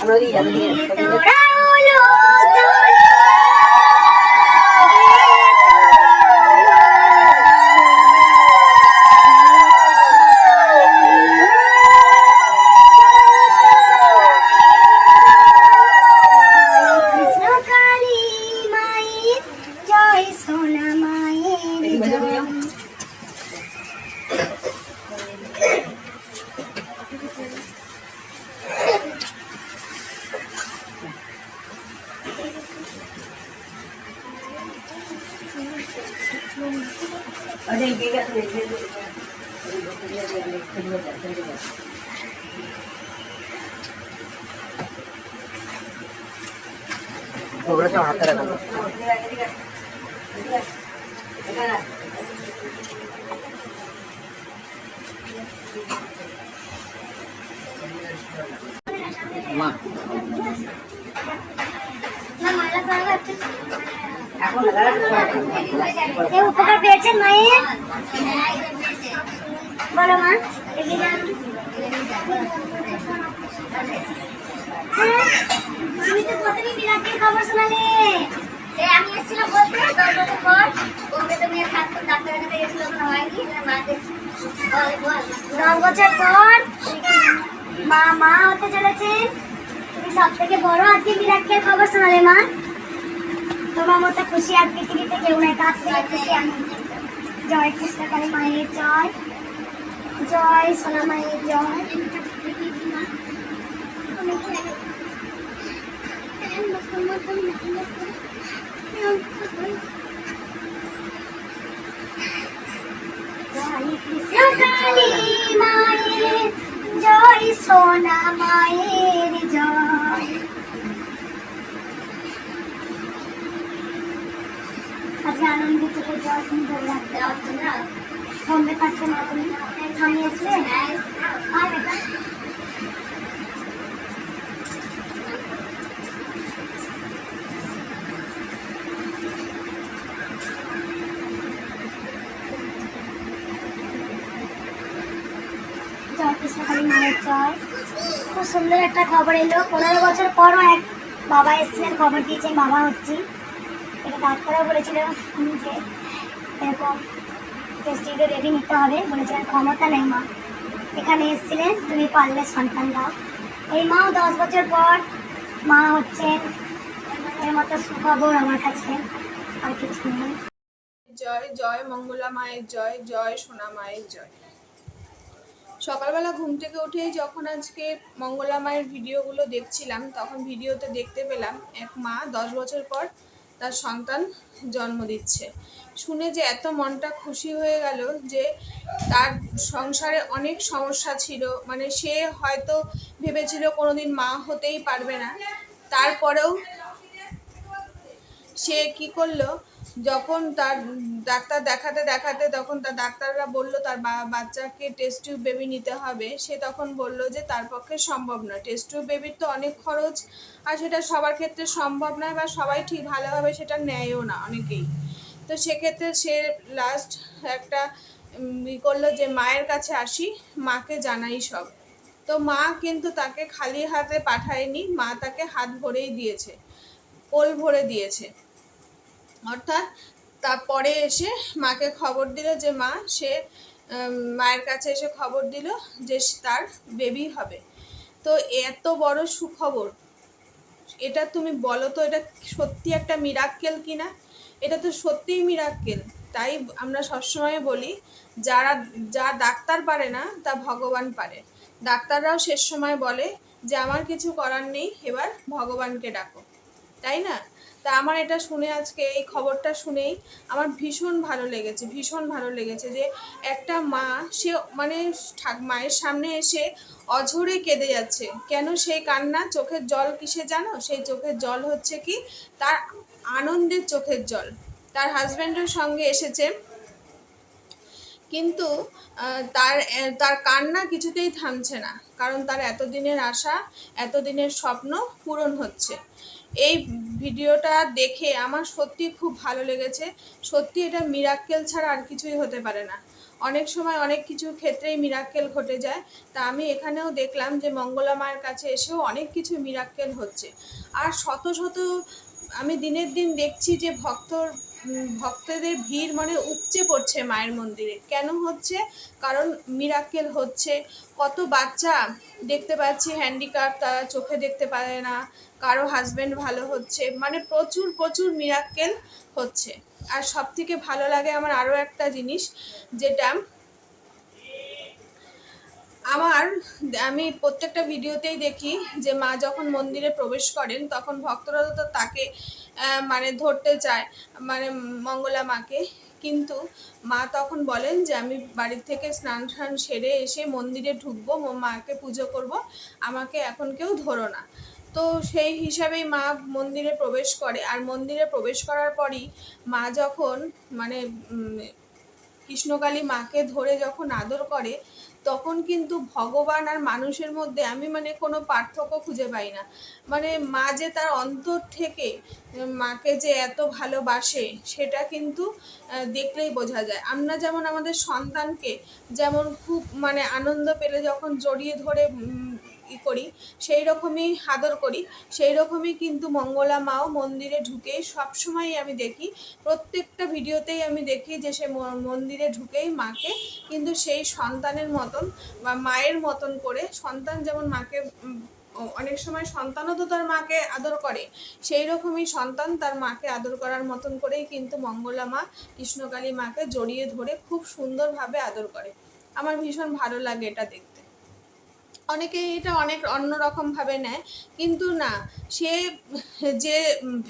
আমরা ওদিকে ওগুলো সব হাতে রাখো মা উপকার পেয়েছেন মায়ের? বলো মা। হ্যাঁ, তুমি তো খবর শোনালে। আমি এসেছিলাম বলতে দশ বছর পর ওকে তো মেয়ের খাত ডাক্তারের কাছে গেছিল দশ বছর পর মা মা হতে চলেছে তুমি সব থেকে বড় আজকে বিরাটের খবর শোনালে মা। তোমার মতো খুশি, আর পৃথিবীতে কেউ নাই, তার থেকে খুশি আমি। জয় কৃষ্ণকালী মায়ের জয়। জয় সোনা মায়ের জয়। জয়, সোনা মায়ের জয় আজকে আনন্দ থেকে জয় তুমি ধরে রাখতে পারছ না বম্বে পারছ না তুমি স্বামী এসছে? আয় বেটা জয় কৃষ্ণকালী মায়ের জয় খুব সুন্দর একটা খবর এলো। পনেরো বছর পরও এক বাবা এসেছিলেন, খবর দিয়েছে বাবা হচ্ছি। ডাক্তারও বলেছিল যে এরকম রেডি নিতে হবে। বলেছিলেন, ক্ষমতা নেই মা। এখানে তুমি পারলে সন্তান দাও। এই মাও দশ বছর পর মা হচ্ছেন এর মতো সুখবর আমার কাছে। আর কিছু নেই। জয় জয় মঙ্গলা মায়ের জয় জয় সোনা মায়ের জয়। সকালবেলা ঘুম থেকে উঠেই যখন আজকে মঙ্গলা মায়ের ভিডিওগুলো দেখছিলাম, তখন ভিডিওতে দেখতে পেলাম এক মা দশ বছর পর তার সন্তান জন্ম দিচ্ছে। শুনে যে এত মনটা খুশি হয়ে গেল যে তার সংসারে অনেক সমস্যা ছিল মানে সে হয়তো ভেবেছিল কোনোদিন মা হতেই পারবে না। তারপরেও সে কি করল? যখন তার ডাক্তার দেখাতে দেখাতে তখন তার ডাক্তাররা বলল, তার বাচ্চাকে টেস্ট টিউব বেবি নিতে হবে। সে তখন বলল যে, তার পক্ষে সম্ভব না টেস্ট টিউব বেবির তো অনেক খরচ, আর সেটা সবার ক্ষেত্রে সম্ভব নয় বা সবাই ঠিক ভালোভাবে সেটা নেয়ও না অনেকেই। তো সেক্ষেত্রে সে লাস্ট একটা ই করল যে, মায়ের কাছে আসি, মাকে জানাই সব। তো মা কিন্তু তাকে খালি হাতে পাঠায়নি, মা তাকে হাত ভরেই দিয়েছে, কোল ভরে দিয়েছে। অর্থাৎ তারপরে এসে মাকে খবর দিল যে মা, সে মায়ের কাছে এসে খবর দিল যে তার বেবি হবে। তো এত বড় সুখবর, এটা তুমি বলো তো, এটা সত্যি একটা মিরাক্কেল কিনা এটা তো সত্যিই মিরাক্কেল তাই আমরা সবসময় বলি, যারা, যা ডাক্তার পারে না, তা ভগবান পারে। ডাক্তাররাও শেষ সময় বলে যে, আমার কিছু করার নেই, এবার ভগবানকে ডাকো। তাই না? তা আমার এটা শুনে আজকে এই খবরটা শুনেই আমার ভীষণ ভালো লেগেছে, ভীষণ ভালো লেগেছে যে একটা মা, সে মানে মায়ের সামনে এসে অঝরে কেঁদে যাচ্ছে। কেন সেই কান্না? চোখের জল কিসে জানো? সেই চোখের জল হচ্ছে কি? তার আনন্দের চোখের জল। তার হাজব্যান্ডের সঙ্গে এসেছে। কিন্তু তার তার কান্না কিছুতেই থামছে না। কারণ তার এতদিনের আশা, এতদিনের স্বপ্ন পূরণ হচ্ছে। এই ভিডিওটা দেখে আমার সত্যি খুব ভালো লেগেছে। সত্যি এটা মিরাক্কেল ছাড়া আর কিছুই হতে পারে না। অনেক সময় অনেক কিছু ক্ষেত্রেই মিরাক্কেল ঘটে যায়। তা আমি এখানেও দেখলাম যে মঙ্গলা মায়ের কাছে এসেও অনেক কিছু মিরাক্কেল হচ্ছে। আর শত শত আমি দিনের দিন দেখছি যে ভক্তর ভক্তদের ভিড় মানে উপচে পড়ছে মায়ের মন্দিরে। কেন হচ্ছে? কারণ মিরাকেল হচ্ছে। কত বাচ্চা দেখতে পাচ্ছি হ্যান্ডিক্যাপ তারা চোখে দেখতে পারে না। কারও হাজব্যান্ড ভালো হচ্ছে। মানে প্রচুর প্রচুর মিরাক্কেল হচ্ছে। আর সব থেকে ভালো লাগে আমার আরও একটা জিনিস, যেটা আমার, আমি প্রত্যেকটা ভিডিওতেই দেখি যে মা যখন মন্দিরে প্রবেশ করেন, তখন ভক্তরা তো তাকে মানে ধরতে চায় মানে মঙ্গলা মাকে। কিন্তু মা তখন বলেন যে, আমি বাড়ির থেকে স্নান টান সেরে এসে মন্দিরে ঢুকবো মাকে পুজো করব, আমাকে এখন কেউ ধরো না। তো সেই হিসাবেই মা মন্দিরে প্রবেশ করে। আর মন্দিরে প্রবেশ করার পরই মা যখন মানে কৃষ্ণকালী মাকে ধরে যখন আদর করে, তখন কিন্তু ভগবান আর মানুষের মধ্যে আমি মানে কোনো পার্থক্য খুঁজে পাই না। মানে মা যে তার অন্তর থেকে মাকে যে এত ভালোবাসে, সেটা কিন্তু দেখলেই বোঝা যায়। আমরা যেমন আমাদের সন্তানকে যেমন খুব মানে আনন্দ পেলে যখন জড়িয়ে ধরে ই করি, সেই রকমই আদর করি, সেই রকমই কিন্তু মঙ্গলা মাও মন্দিরে ঢুকে সবসময় আমি দেখি, প্রত্যেকটা ভিডিওতেই আমি দেখি যে সে মন্দিরে ঢুকেই মাকে কিন্তু সেই সন্তানের মতন বা মায়ের মতন করে, সন্তান যেমন মাকে অনেক সময় সন্তানও তো তার মাকে আদর করে, সেই রকমই সন্তান তার মাকে আদর করার মতন করেই কিন্তু মঙ্গলা মা কৃষ্ণকালী মাকে জড়িয়ে ধরে খুব সুন্দরভাবে আদর করে। আমার ভীষণ ভালো লাগে এটা দেখতে। অনেকে এটা অনেক অন্যরকম ভাবে নেয়। কিন্তু না, সে যে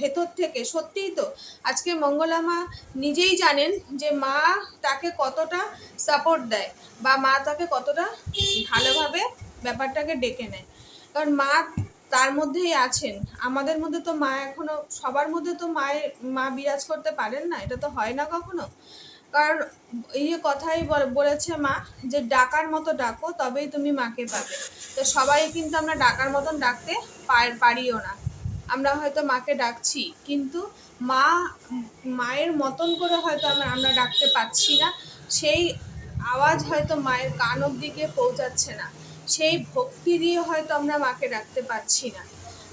ভেতর থেকে, সত্যিই তো, আজকে মঙ্গলা মা নিজেই জানেন যে মা তাকে কতটা সাপোর্ট দেয় বা মা তাকে কতটা ভালোভাবে ব্যাপারটাকে ডেকে নেয়। কারণ মা তার মধ্যেই আছেন। আমাদের মধ্যে তো মা এখনও, সবার মধ্যে তো মায়ের, মা বিরাজ করতে পারেন না, এটা তো হয় না কখনো। কারণ এই কথাই বলেছে মা যে ডাকার মতো ডাকো, তবেই তুমি মাকে পাবে। তো সবাই কিন্তু আমরা ডাকার মতন ডাকতে পারিও না। আমরা হয়তো মাকে ডাকছি, কিন্তু মা, মায়ের মতন করে হয়তো আমরা আমরা ডাকতে পারছি না। সেই আওয়াজ হয়তো মায়ের কান অব্দি গিয়ে পৌঁছাচ্ছে না। সেই ভক্তি দিয়ে হয়তো আমরা মাকে ডাকতে পারছি না।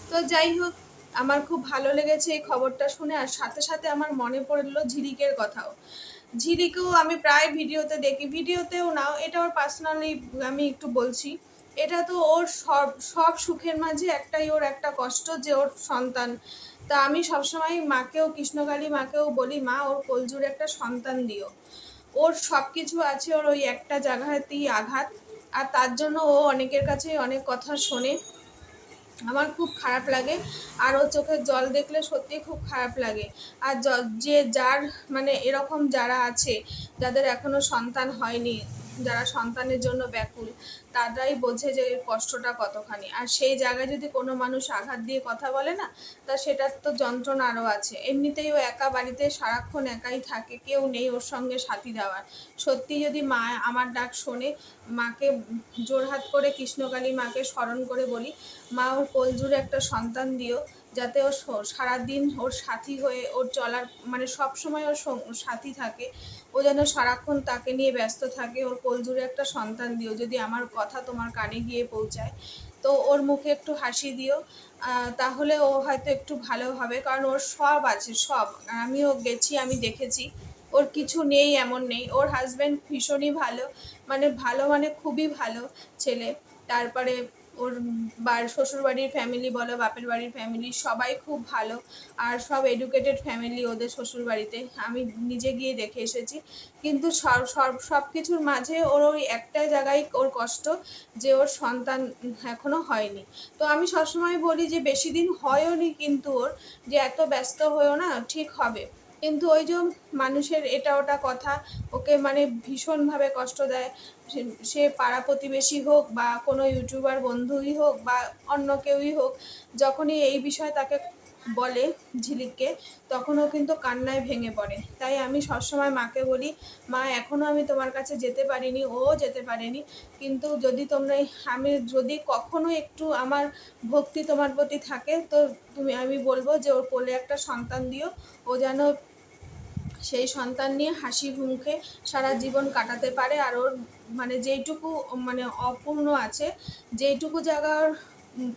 তো যাই হোক, আমার খুব ভালো লেগেছে এই খবরটা শুনে, আর সাথে সাথে আমার মনে পড়ল ঝিলিকের কথাও। ঝিলিকেও আমি প্রায় ভিডিওতে দেখি, ভিডিওতেও নাও এটা ওর পার্সোনালি আমি একটু বলছি। এটা তো ওর সব সব সুখের মাঝে একটাই ওর একটা কষ্ট যে ওর সন্তান। তা আমি সবসময় মাকেও, কৃষ্ণকালী মাকেও বলি, মা, ওর কলজুর একটা সন্তান দিও। ওর সব কিছু আছে ওর ওই একটা জায়গাতেই আঘাত, আর তার জন্য ও অনেকের কাছে অনেক কথা শোনে। আমার খুব খারাপ লাগে। আর ও চোখের জল দেখলে সত্যি খুব খারাপ লাগে। আর যে যার মানে এরকম যারা আছে, যাদের এখনও সন্তান হয়নি যারা সন্তানের জন্য ব্যাকুল, তারাই বোঝে যে এর কষ্টটা কতখানি। আর সেই জায়গায় যদি কোনো মানুষ আঘাত দিয়ে কথা বলে না, তা সেটার তো যন্ত্রণা আরও আছে। এমনিতেই ও একা বাড়িতে সারাক্ষণ একাই থাকে, কেউ নেই ওর সঙ্গে সাথী দেওয়ার। সত্যি যদি মা আমার ডাক শোনে, মাকে জোরহাত করে কৃষ্ণকালী মাকে স্মরণ করে বলি, মা ওর কোলজুড়ে একটা সন্তান দিও, যাতে ও সারাদিন ওর সাথী হয়ে ওর চলার মানে সব সময় ওর সাথী থাকে। ও যেন সারাক্ষণ তাকে নিয়ে ব্যস্ত থাকে, ওর কোলজুড়ে একটা সন্তান দিও, যদি আমার কথা তোমার কানে গিয়ে পৌঁছায়। তো ওর মুখে একটু হাসি দিও তাহলে ও হয়তো একটু ভালো হবে, কারণ ওর সব আছে, সব। আমিও গেছি, আমি দেখেছি, ওর কিছু নেই, এমন নেই। ওর হাজব্যান্ড ভীষণই ভালো মানে ভালো মানে খুবই ভালো ছেলে। তারপরে ওর বার শ্বশুরবাড়ির ফ্যামিলি বলো, বাপের বাড়ির ফ্যামিলি সবাই খুব ভালো। আর সব এডুকেটেড ফ্যামিলি ওদের শ্বশুরবাড়িতে। আমি নিজে গিয়ে দেখে এসেছি। কিন্তু সব সব সব কিছুর মাঝে ওর ওই একটা জায়গায় ওর কষ্ট যে ওর সন্তান এখনও হয়নি। তো আমি সবসময় বলি যে বেশি দিন হয়ও নি কিন্তু ওর, যে এত ব্যস্ত হয়েও না, ঠিক হবে। কিন্তু ওই যে মানুষের এটা ওটা কথা, ওকে মানে ভীষণভাবে কষ্ট দেয়। সে- পাড়া প্রতিবেশী হোক বা কোনো ইউটিউবার বন্ধুই হোক বা অন্য কেউই হোক, যখনই এই বিষয়ে তাকে বলে ঝিলিককে, তখনও কিন্তু কান্নায় ভেঙে পড়ে। তাই আমি সবসময় মাকে বলি, মা, এখনও আমি তোমার কাছে যেতে পারিনি, ও যেতে পারেনি। কিন্তু যদি তোমরা আমি যদি কখনো একটু আমার ভক্তি তোমার প্রতি থাকে, তো তুমি, আমি বলব যে ওর কোলে একটা সন্তান দিও। ও যেন সেই সন্তান নিয়ে হাসি মুখে সারা জীবন কাটাতে পারে আর ওর মানে যেইটুকু মানে অপূর্ণ আছে, যেইটুকু জায়গার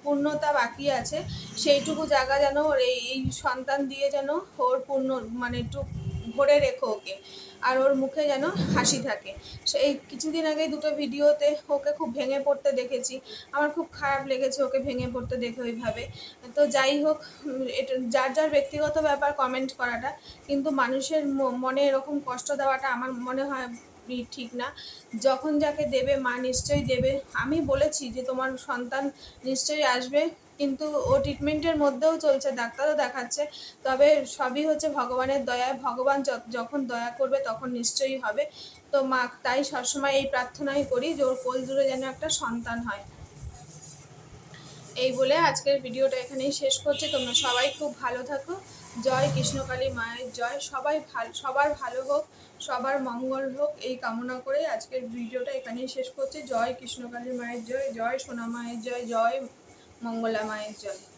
পূর্ণতা বাকি আছে, সেইটুকু জায়গা যেন ওর এই সন্তান দিয়ে যেন ওর পূর্ণ মানে একটু ভরে রেখো ওকে। আর ওর মুখে যেন হাসি থাকে। সেই কিছুদিন আগে দুটো ভিডিওতে ওকে খুব ভেঙে পড়তে দেখেছি। আমার খুব খারাপ লেগেছে ওকে ভেঙে পড়তে দেখে ওইভাবে। তো যাই হোক এটা যার যার ব্যক্তিগত ব্যাপার কমেন্ট করাটা, কিন্তু মানুষের মনে এরকম কষ্ট দেওয়াটা আমার মনে হয় ঠিক না। যখন যাকে দেবে মা নিশ্চয়ই দেবে। আমি বলেছি যে তোমার সন্তান নিশ্চয়ই আসবে। কিন্তু ও ট্রিটমেন্টের মধ্যেও চলছে, ডাক্তারও দেখাচ্ছে। তবে সবই হচ্ছে ভগবানের দয়ায়। ভগবান যখন দয়া করবে তখন নিশ্চয়ই হবে। তো মা, তাই সবসময় এই প্রার্থনাই করি যে ওর কোল জুড়ে যেন একটা সন্তান হয়। এই বলে আজকের ভিডিওটা এখানেই শেষ করছি। তোমরা সবাই খুব ভালো থাকো। জয় কৃষ্ণকালী মায়ের জয়। সবাই ভালো, সবার ভালো হোক, সবার মঙ্গল হোক। এই কামনা করে আজকের ভিডিওটা এখানেই শেষ করছি। জয় কৃষ্ণকালী মায়ের জয় জয় সোনা মায়ের জয় জয় মঙ্গলা মায়ের জয়